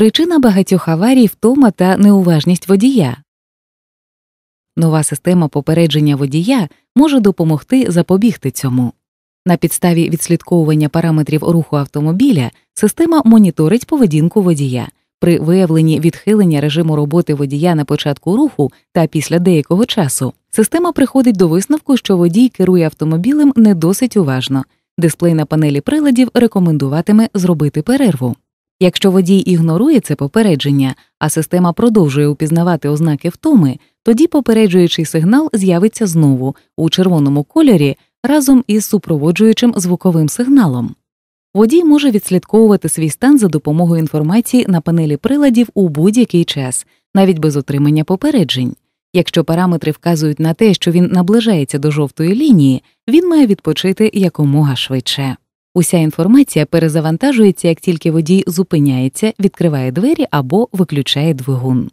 Причина багатьох аварій втома та неуважність водія. Нова система попередження водія може допомогти запобігти цьому. На підставі відслідковування параметрів руху автомобіля система моніторить поведінку водія. При виявленні відхилення режиму роботи водія на початку руху та після деякого часу система приходить до висновку, що водій керує автомобілем не досить уважно. Дисплей на панелі приладів рекомендуватиме зробити перерву. Якщо водій ігнорує це попередження, а система продовжує упізнавати ознаки втоми, тоді попереджуючий сигнал з'явиться знову у червоному кольорі разом із супроводжуючим звуковим сигналом. Водій може відслідковувати свій стан за допомогою інформації на панелі приладів у будь-який час, навіть без отримання попереджень. Якщо параметри вказують на те, що він наближається до жовтої лінії, він має відпочити якомога швидше. Уся інформація перезавантажується, як тільки водій зупиняється, відкриває двері або виключає двигун.